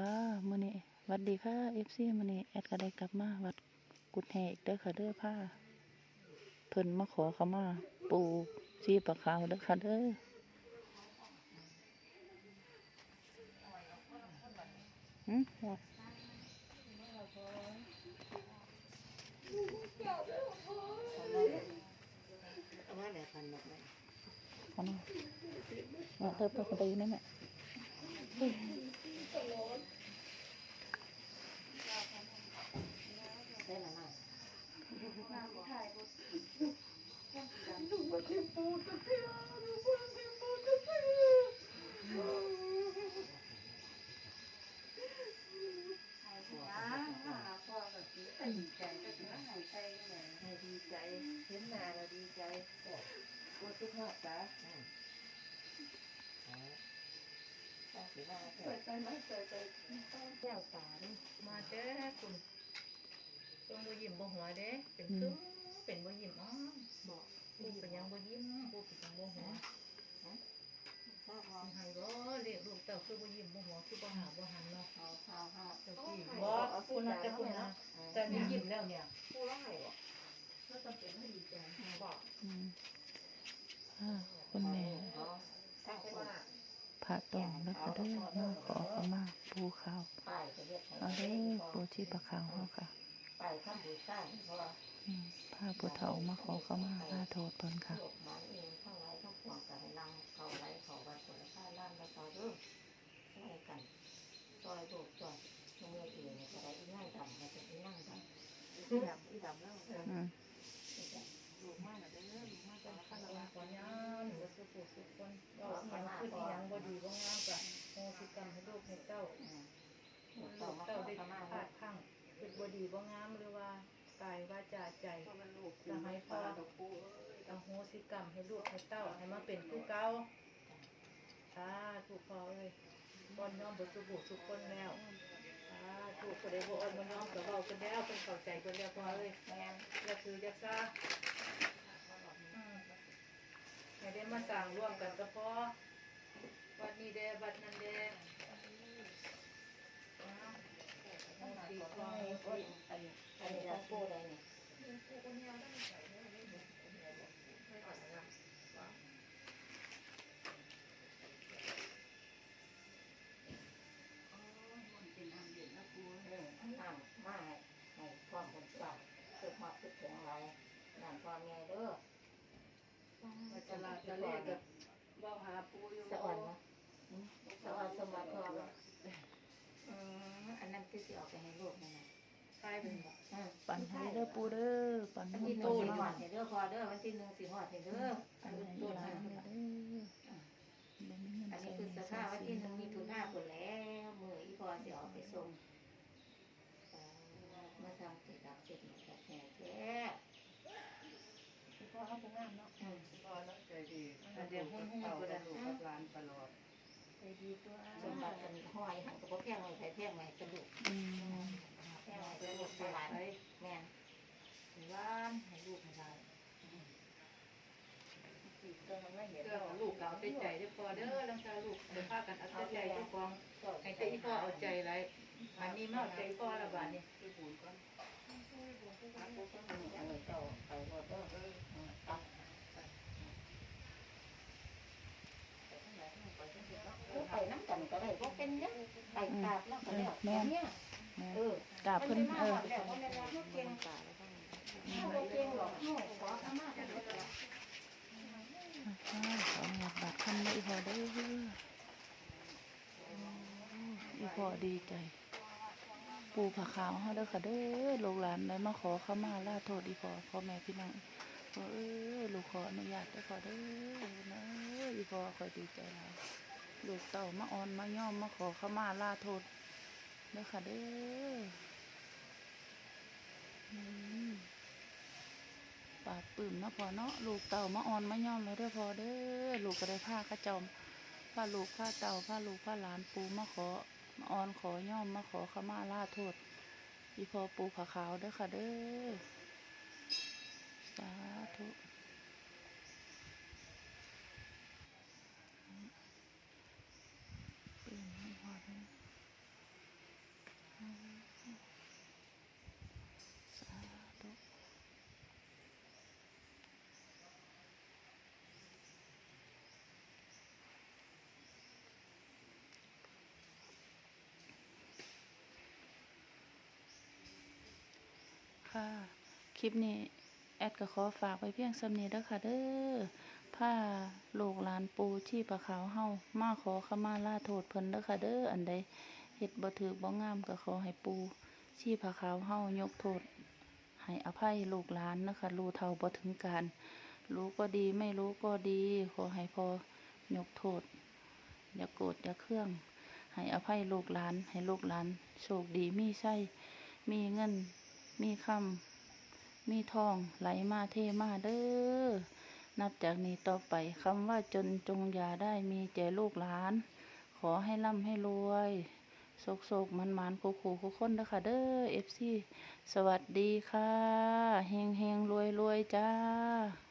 ค่ะมื้อนี้วัดดีค่ะ FC มื้อนี้แอดก็ได้กลับมาวัดกุดแหกเด้อค่ะเด้อผ้าเพิ่นมาขอขมา ปู่ชีปะขาวเด้อค่ะเด้อหืมว่าเอามาแล้วพันดอกไม้เอาหน่าเธอไปคนเดียวนั่นแหละ ได้ละหน่อย ให้ ดีใจ เห็นหน้าเราดีใจปวดทุกข์หัวจ้ะอืมเอาเอาสิว่าเถอะแก้วตาดิมาเด้อคุณจงบ่ยิ้มบ่หัวเด้ เป็นคือเป็นบ่ยิ้มอ๋อบอก ผู้เป็นยังบ่ยิ้มผู้เป็นยังบ่หัวข้าวหอมให้บ่เรียกลูกเต้าคือบ่ยิ้มบ่หัวคือบ่หาบ่หันเนาะข้าวข้าวข้าวเจ้าพี่บ่คุณน่ะจะคุณนะแต่นี่ยิ้มแล้วเนี่ยผู้ร้ายบอกก็ต้องเป็นให้ดีใจบอกอ่าคุณแม่ถ้าคนพระตองเด้อค่ะเด้อมาขอขมาปูข้ายจะเอาเด้ปู่ชีประขาวเฮาค่ะไปข้ามบูชาเพราะ ว่าอืมพาผู้เฒ่ามาขอขมาลาโทษเพิ่นค่ะโลกหมายเองเข้าไว้ทั้งปวงแต่ให้นำเข้าไว้เข้าไว้ผลค่าล้านและต่อเรื่องช่วยกันซอยโบกจอดเมื่อเองเนี่ยจะได้อีนั่งดำมาจะอีนั่งดำอีดำอีดำแล้วเอออืมลูกมากเลยเด้อลูกมากต้เลองยคันละก่อนยามหรือสุขสุขคนก็หยังคืออีหยังบ่ดีบ่งามก็โหสิกรรมให้ลูกให้เต้าลูกลูเต่ากมาเต้าได้ได้ทำมาพลาดพังเป็นบ่ดีบ่งามหรือว่า กายวาจาใจมันลูกจะให้พ่อดอกปูอโหสิกรรมให้ลูกให้เต้าให้มาเป็นผู้เก่าสาธุพอเอ้ยบอนน้อมเบิดสุบุสุขคนแล้วสาธุก็ได้บ่อ่อนบ่น้อมก็เว้ากันแล้วเป็นเข้าใจกันแล้วพอเอ้ยแม่นอย่าคืออย่าซาอืมให้ได้มาสร้างร่วมกันก็พอวัดนี้เด้วัดนั้นเด้ เด้อวัดตลาดตะเลกับบ่หาปูอยู่สะอ่อนนะสะอ่อนสมบัติพ่อว่าอืมอันนั้นคือสิออกไปให้ลูกนั่นน่ะใช่เป็นบ่อืมปันให้เด้อปู่เด้อปันวันให้ที่หนึ่โตงสิมาหอดเห็นเด้อพอเด้อวันที่หนึ่งสิหอดเห็นเด้อปัอันนนี้ให้ต้นหลานะนเด้อบ่มีเงินอันใช้นี้หคือนี้สใช้ภาพวันสิที่นหนึ่งมีทุนห้าคนแล้วมืออีพอสิออกไปส่งเมื่อทำติดดับเจ็ดหมดแบบแห่แท้ พ่อเขาผู้งามเนาะพ่อเนาะใจดีเดี๋ยวหุ้นหุ้นก็ได้ลูกกับหลานตลอดใจดีตัวสมบัติกันห้อยหันกับพวกแพงไงใส่แพงไงกระดูกแพงไงกระดูกสลายเลยแม่นว่านให้ลูกให้ได้เรื่องของลูกเราเอาแต่ใจได้พอเด้อลังคาลูกเดี๋ยวพากันเอาแต่ใจเจ้าของให้แต่อีพ่อเอาใจไรอันนี้มาเอาใจพ่อละบาดนี่ ไปรถเด้อตัดไปน้ำกันก็ได้พวกเป็นเนี่ยไปกราบแล้วก็แล้วเนี่ยแม่เออกราบเพิ่นเออแล้วก็แล้วเขาเก่งกาเขาเก่งหรอกเขาขอขมากันแล้วอ่าขอหลับบัตรทำไม่พอเด้ออีพอดีใจ ปู่ผาขาวเฮาเด้อค่ะเด้อลูกหลานได้มาขอข้ามาลาโทษอีพอพ่อแม่พี่น้องขออลูกขออนุญาตเด้อขอเด้อนะอีพอคอยดีใจหลายลูกเต่ามาอ่อนมาย่อมมาขอข้ามาลาโทษเด้อค่ะเด้ออืมปาบปลื้มนะพอเนาะลูกเต่ามาอ่อนมาย่อมแล้วเด้อพอเด้อลูกก็ได้ผ้ากระจอมผ้าลูกผ้าเต่าผ้าลูกผ้าหลานปูมาขอ มาออนขอย่อมมาขอขมาลาโทษอีพอปูผาขาวเด้อค่ะเด้อ สาธุอืมให้พอเด้อ ค่ะ คลิปนี้แอดก็ขอฝากไว้เพียงสำนี้เด้อค่ะเด้อผ้าลูกหลานปูชีพะขาวเฮามาขอขมาลาโทษเพิ่นเด้อค่ะเด้ออันใดเฮ็ดบ่ถูกบ่งามก็ขอให้ปูชีพะขาวเฮายกโทษ ให้อภัยลูกหลานนะคะ รู้เท่าบ่ถึงการ รู้ก็ดีไม่รู้ก็ดี ขอให้พอยกโทษ อย่าโกรธอย่าเครื่อง ให้อภัยลูกหลาน ให้ลูกหลาน โชคดีมีไส้มีเงิน มีคำมีทองไหลมาเทมาเด้อ นับจากนี้ต่อไปคำว่าจนจงอย่าได้มีแก่ลูกหลาน ขอให้ร่ำให้รวยโศกโศกมันมันคูคูคุคนเด้อค่ะเด้อเอฟซีสวัสดีค่ะ เฮงเฮงรวยรวยจ้า